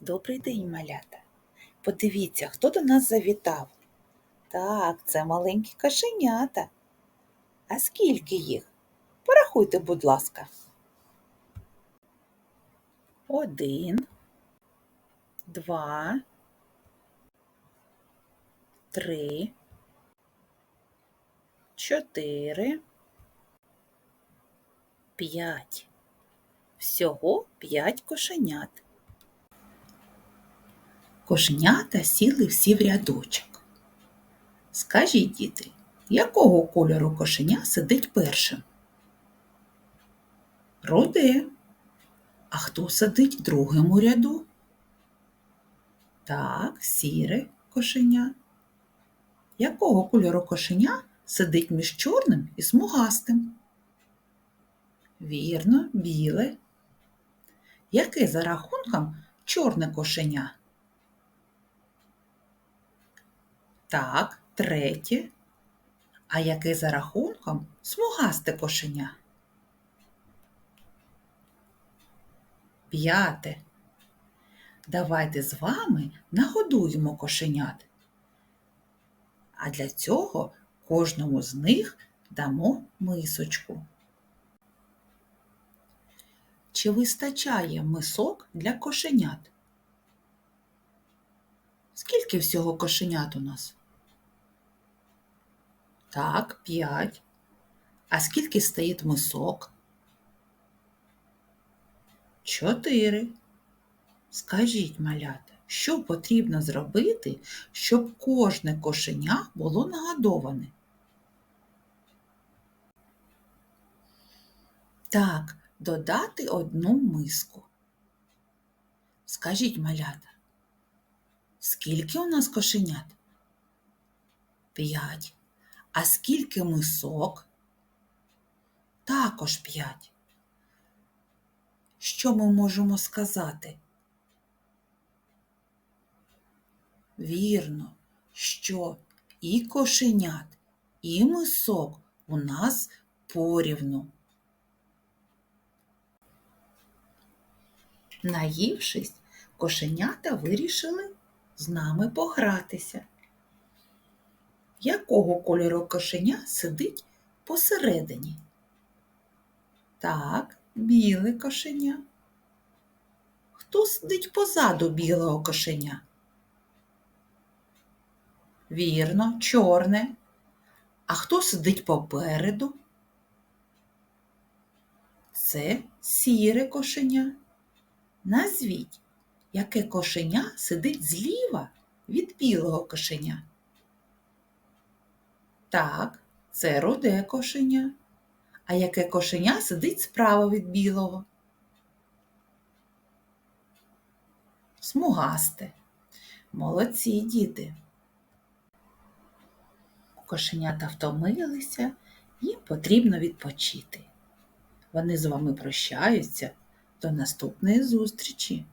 Добрий день, малята. Подивіться, хто до нас завітав. Так, це маленькі кошенята. А скільки їх? Порахуйте, будь ласка. Один, два, три, чотири, п'ять. Всього п'ять кошенят. Кошенята сіли всі в рядочок. Скажіть, діти, якого кольору кошеня сидить першим? Руде. А хто сидить в другому ряду? Так, сіре кошеня. Якого кольору кошеня сидить між чорним і смугастим? Вірно, біле. Яке за рахунком чорне кошеня? Так, третє. А яке за рахунком смугасте кошеня? П'яте. Давайте з вами нагодуємо кошенят. А для цього кожному з них дамо мисочку. Чи вистачає мисок для кошенят? Скільки всього кошенят у нас? Так, п'ять. А скільки стоїть мисок? Чотири. Скажіть, малята, що потрібно зробити, щоб кожне кошеня було нагодоване? Так, додати одну миску. Скажіть, малята, скільки у нас кошенят? П'ять. А скільки мисок? Також п'ять. Що ми можемо сказати? Вірно, що і кошенят, і мисок у нас порівну. Наївшись, кошенята вирішили з нами погратися. Якого кольору кошеня сидить посередині? Так, біле кошеня. Хто сидить позаду білого кошеня? Вірно, чорне. А хто сидить попереду? Це сіре кошеня. Назвіть, яке кошеня сидить зліва від білого кошеня. Так, це руде кошеня. А яке кошеня сидить справа від білого? Смугасте. Молодці діти. Кошенята втомилися, їм потрібно відпочити. Вони з вами прощаються. До наступної зустрічі!